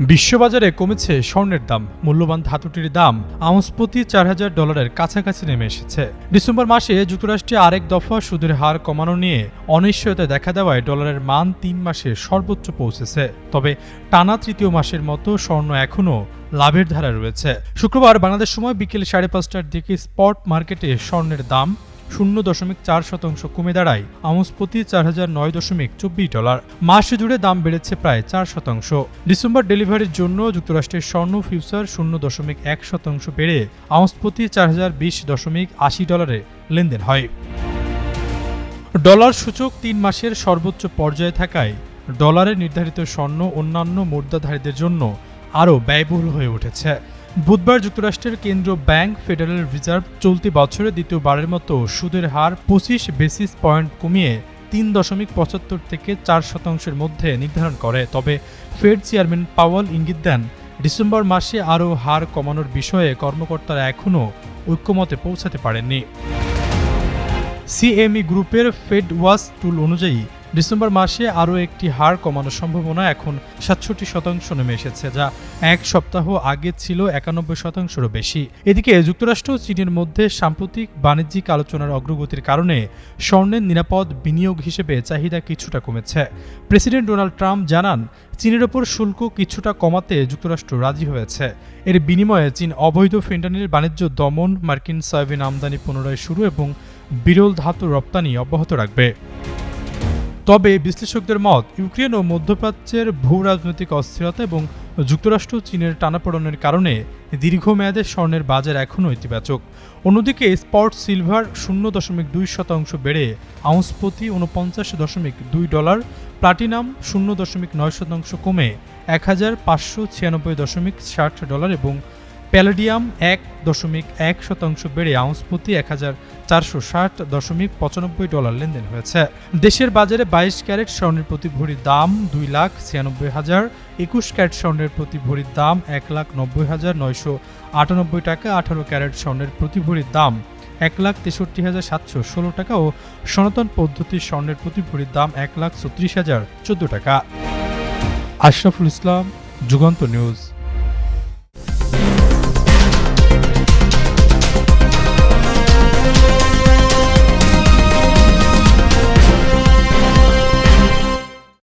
বিশ্ববাজারে কমেছে স্বর্ণের দাম। মূল্যবান ধাতুটির দাম আউন্স প্রতি চার হাজার ডলারের কাছাকাছি নেমে এসেছে। ডিসেম্বর মাসে যুক্তরাষ্ট্রে আরেক দফা সুদের হার কমানো নিয়ে অনিশ্চয়তা দেখা দেওয়ায় ডলারের মান তিন মাসে সর্বোচ্চ পৌঁছেছে। তবে টানা তৃতীয় মাসের মতো স্বর্ণ এখনও লাভের ধারা রয়েছে। শুক্রবার বাংলাদেশ সময় বিকেল সাড়ে পাঁচটার দিকে স্পট মার্কেটে স্বর্ণের দাম শূন্য দশমিক চার শতাংশ কমে দাঁড়ায়। আউন্স প্রতি চার হাজার নয় দশমিক চব্বিশ ডলার। মাস জুড়ে দাম বেড়েছে প্রায় চার শতাংশ। ডিসেম্বর ডেলিভারির জন্য যুক্তরাষ্ট্রের স্বর্ণ ফিউচার শূন্য দশমিক এক শতাংশ বেড়ে আউন্স প্রতি চার হাজার বিশ দশমিক আশি ডলারে লেনদেন হয়। ডলার সূচক তিন মাসের সর্বোচ্চ পর্যায়ে থাকায় ডলারে নির্ধারিত স্বর্ণ অন্যান্য মুদ্রাধারীদের জন্য আরও ব্যয়বহুল হয়ে উঠেছে। বুধবার যুক্তরাষ্ট্রের কেন্দ্রীয় ব্যাংক, ফেডারেল রিজার্ভ চলতি বছরে দ্বিতীয়বারের মতো সুদের হার পঁচিশ বেসিস পয়েন্ট কমিয়ে তিন দশমিক পঁচাত্তর থেকে চার শতাংশের মধ্যে নির্ধারণ করে। তবে ফেড চেয়ারম্যান পাওয়াল ইঙ্গিত দেন, ডিসেম্বর মাসে আরও হার কমানোর বিষয়ে কর্মকর্তারা এখনও ঐক্যমতে পৌঁছাতে পারেননি। সিএমই গ্রুপের ফেড ওয়াচ টুল অনুযায়ী ডিসেম্বর মাসে আরও একটি হার কমানোর সম্ভাবনা এখন সাতষট্টি শতাংশ নেমে এসেছে, যা এক সপ্তাহ আগে ছিল একানব্বই শতাংশেরও বেশি। এদিকে যুক্তরাষ্ট্র চীনের মধ্যে সাম্প্রতিক বাণিজ্যিক আলোচনার অগ্রগতির কারণে স্বর্ণের নিরাপদ বিনিয়োগ হিসেবে চাহিদা কিছুটা কমেছে। প্রেসিডেন্ট ডোনাল্ড ট্রাম্প জানান, চীনের ওপর শুল্ক কিছুটা কমাতে যুক্তরাষ্ট্র রাজি হয়েছে। এর বিনিময়ে চীন অবৈধ ফেন্টানির বাণিজ্য দমন, মার্কিন সয়াবিন আমদানি পুনরায় শুরু এবং বিরল ধাতু রপ্তানি অব্যাহত রাখবে। তবে বিশ্লেষকদের মত, ইউক্রেন ও মধ্যপ্রাচ্যের ভূ রাজনৈতিক অস্থিরতা এবং যুক্তরাষ্ট্র চীনের টানাপোড়েনের কারণে দীর্ঘমেয়াদে স্বর্ণের বাজার এখনও ইতিবাচক। অন্যদিকে স্পট সিলভার শূন্য দশমিক দুই শতাংশ বেড়ে আউন্স প্রতি উনপঞ্চাশ দশমিক দুই ডলার, প্লাটিনাম শূন্য দশমিক নয় শতাংশ কমে এক হাজার পাঁচশো ছিয়ানব্বই দশমিক ষাট ডলার এবং প্যালাডিয়াম এক দশমিক এক শতাংশ বেড়ে আউন্স প্রতি এক হাজার চারশো ষাট দশমিক পঁচানব্বই ডলার লেনদেন হয়েছে। দেশের বাজারে বাইশ ক্যারেট স্বর্ণের প্রতি ভরির দাম দুই লাখ ছিয়ানব্বই হাজার, একুশ ক্যারেট স্বর্ণের প্রতি ভরির দাম এক লাখ নব্বই হাজার নয়শো আটানব্বই টাকা, আঠারো ক্যারেট স্বর্ণের প্রতি ভরির দাম এক লাখ তেষট্টি হাজার সাতশো ষোলো টাকা ও সনাতন পদ্ধতির স্বর্ণের প্রতি ভরির দাম এক লাখ ছত্রিশ হাজার চোদ্দ টাকা। আশরাফুল ইসলাম, যুগান্ত নিউজ।